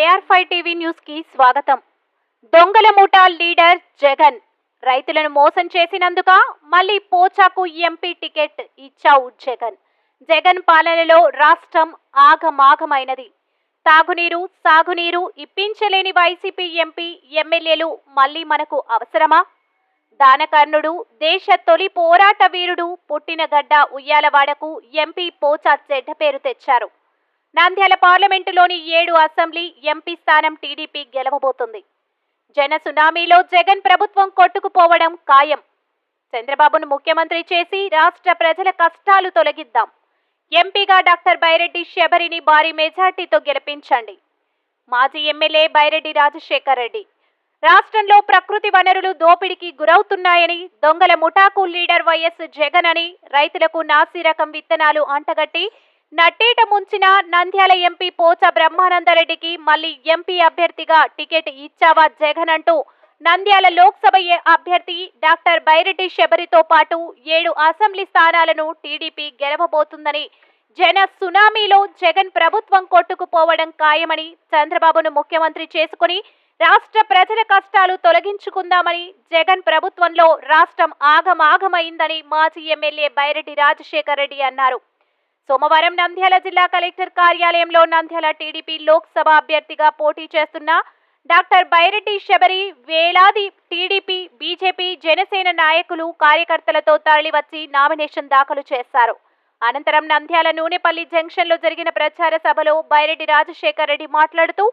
AR five TV న్యూస్కి స్వాగతం. దొంగల ముఠా లీడర్ జగన్. రైతులను మోసం చేసినందుక మళ్ళీ పోచాకు ఎంపీ టికెట్ ఇచ్చావు జగన్. జగన్ పాలనలో రాష్ట్రం ఆగమాగమైనది. తాగునీరు సాగునీరు ఇప్పించలేని వైసీపీ ఎంపీ ఎమ్మెల్యేలు మళ్ళీ మనకు అవసరమా? దానకర్ణుడు దేశ తొలి పోరాట వీరుడు పుట్టిన గడ్డ ఉయ్యాలవాడకు ఎంపీ పోచా చెడ్డ పేరు తెచ్చారు. నంద్యాల పార్లమెంటులోని ఏడు అసెంబ్లీ ఎంపీ స్థానం టీడీపీ గెలవబోతుంది. జన సునామీలో జగన్ ప్రభుత్వం కొట్టుకుపోవడం ఖాయం. చంద్రబాబును ముఖ్యమంత్రి చేసి రాష్ట్ర ప్రజల కష్టాలు తొలగిద్దాం. ఎంపీగా డాక్టర్ బైరెడ్డి శబరిని భారీ మెజార్టీతో గెలిపించండి. మాజీ ఎమ్మెల్యే బైరెడ్డి రాజశేఖర్ రెడ్డి. రాష్ట్రంలో ప్రకృతి వనరులు దోపిడీకి గురవుతున్నాయని దొంగల ముఠాకు లీడర్ వైఎస్ జగన్ అని రైతులకు నాసి రకం విత్తనాలు అంటగట్టి నట్టేట ముంచిన నంద్యాల ఎంపీ పోచ బ్రహ్మానందరెడ్డికి మళ్ళీ ఎంపీ అభ్యర్థిగా టికెట్ ఇచ్చావా జగన్ అంటూ నంద్యాల లోక్సభ అభ్యర్థి డాక్టర్ బైరెడ్డి శబరితో పాటు ఏడు అసెంబ్లీ స్థానాలను టీడీపీ గెలవబోతుందని జన సునామీలో జగన్ ప్రభుత్వం కొట్టుకుపోవడం ఖాయమని చంద్రబాబును ముఖ్యమంత్రి చేసుకుని రాష్ట్ర ప్రజల కష్టాలు తొలగించుకుందామని జగన్ ప్రభుత్వంలో రాష్ట్రం ఆగమాగమైందని మాజీ ఎమ్మెల్యే బైరెడ్డి రాజశేఖర్ రెడ్డి అన్నారు. సోమవారం నంద్యాల జిల్లా కలెక్టర్ కార్యాలయంలో నంద్యాల టీడీపీ లోక్సభ అభ్యర్థిగా పోటీ చేస్తున్న డాక్టర్ బైరెడ్డి శబరి వేలాది టీడీపీ బీజేపీ జనసేన నాయకులు కార్యకర్తలతో తరలివచ్చి నామినేషన్ దాఖలు చేశారు. అనంతరం నంద్యాల నూనెపల్లి జంక్షన్లో జరిగిన ప్రచార సభలో బైరెడ్డి రాజశేఖర్ రెడ్డి మాట్లాడుతూ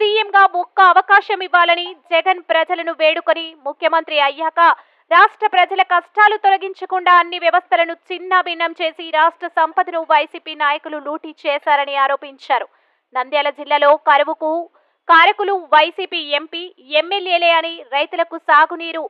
సీఎంగా ఒక్క అవకాశం ఇవ్వాలని జగన్ ప్రజలను వేడుకొని ముఖ్యమంత్రి అయ్యాక రాష్ట్ర ప్రజల కష్టాలు తొలగించకుండా అన్ని వ్యవస్థలను చిన్నాభిన్నం చేసి రాష్ట్ర సంపదను వైసీపీ నాయకులు లూటీ చేశారని ఆరోపించారు. నంద్యాల జిల్లాలో కరువుకు కారకులు వైసీపీ ఎంపీ ఎమ్మెల్యేలే అని రైతులకు సాగునీరు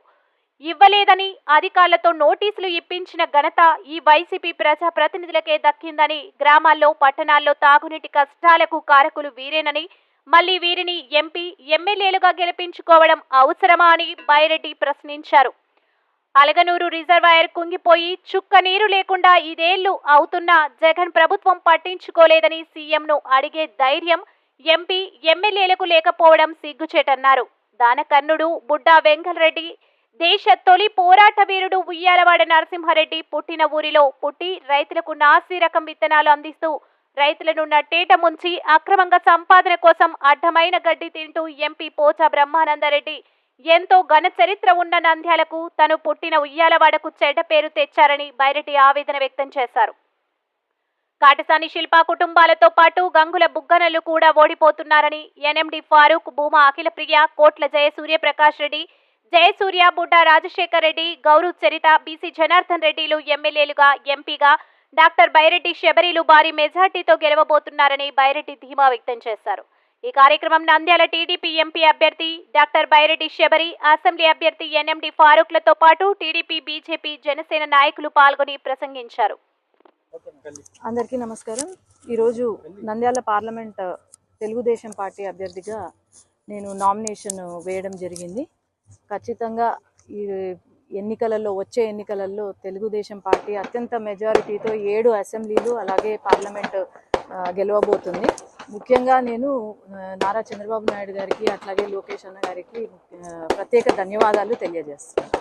ఇవ్వలేదని అధికారులతో నోటీసులు ఇప్పించిన ఘనత ఈ వైసీపీ ప్రజా ప్రతినిధులకే దక్కిందని గ్రామాల్లో పట్టణాల్లో తాగునీటి కష్టాలకు కారకులు వీరేనని మళ్ళీ వీరిని ఎంపీ ఎమ్మెల్యేలుగా గెలిపించుకోవడం అవసరమా అని బైరెడ్డి ప్రశ్నించారు. అలగనూరు రిజర్వాయర్ కుంగిపోయి చుక్క నీరు లేకుండా ఇదేళ్ళు అవుతున్నా జగన్ ప్రభుత్వం పట్టించుకోలేదని సీఎంను అడిగే ధైర్యం ఎంపీ ఎమ్మెల్యేలకు లేకపోవడం సిగ్గుచేటన్నారు. దానకర్ణుడు బుడ్డా వెంకలరెడ్డి దేశ తొలి పోరాట వీరుడు ఉయ్యాలవాడ నరసింహారెడ్డి పుట్టిన ఊరిలో పుట్టి రైతులకు నాసి రకం విత్తనాలు అందిస్తూ రైతులను నట్టేట ముంచి అక్రమంగా సంపాదన కోసం అడ్డమైన గడ్డి తింటూ ఎంపీ పోచా బ్రహ్మానందరెడ్డి ఎంతో ఘన చరిత్ర ఉన్న నంద్యాలకు తను పుట్టిన ఉయ్యాలవాడకు చెడ్డ పేరు తెచ్చారని బైరెడ్డి ఆవేదన వ్యక్తం చేశారు. కాటసాని శిల్పా కుటుంబాలతో పాటు గంగుల బుగ్గనలు కూడా ఓడిపోతున్నారని ఎన్ఎండి ఫారూక్ భూమా అఖిలప్రియ కోట్ల జయసూర్య ప్రకాష్ రెడ్డి జయసూర్య బుడ్డ రాజశేఖర్ రెడ్డి గౌరవ్ చరిత బీసీ జనార్దన్ రెడ్డిలు ఎమ్మెల్యేలుగా ఎంపీగా డాక్టర్ బైరెడ్డి శబరిలు భారీ మెజార్టీతో గెలవబోతున్నారని బైరెడ్డి ధీమా వ్యక్తం చేశారు. ఈ కార్యక్రమం నంద్యాల టీడీపీ ఎంపీ అభ్యర్థి డాక్టర్ బైరెడ్డి శబరి అసెంబ్లీ అభ్యర్థి ఎన్ఎండి ఫారూక్లతో పాటు టీడీపీ బీజేపీ జనసేన నాయకులు పాల్గొని ప్రసంగించారు. అందరికీ నమస్కారం. ఈరోజు నంద్యాల పార్లమెంట్ తెలుగుదేశం పార్టీ అభ్యర్థిగా నేను నామినేషన్ వేయడం జరిగింది. ఖచ్చితంగా ఈ ఎన్నికలలో వచ్చే ఎన్నికలలో తెలుగుదేశం పార్టీ అత్యంత మెజారిటీతో ఏడు అసెంబ్లీలు అలాగే పార్లమెంట్ గెలవబోతుంది. ముఖ్యంగా నేను నారా చంద్రబాబు నాయుడు గారికి అట్లాగే లోకేష్ అన్న గారికి ప్రత్యేక ధన్యవాదాలు తెలియజేస్తున్నాను.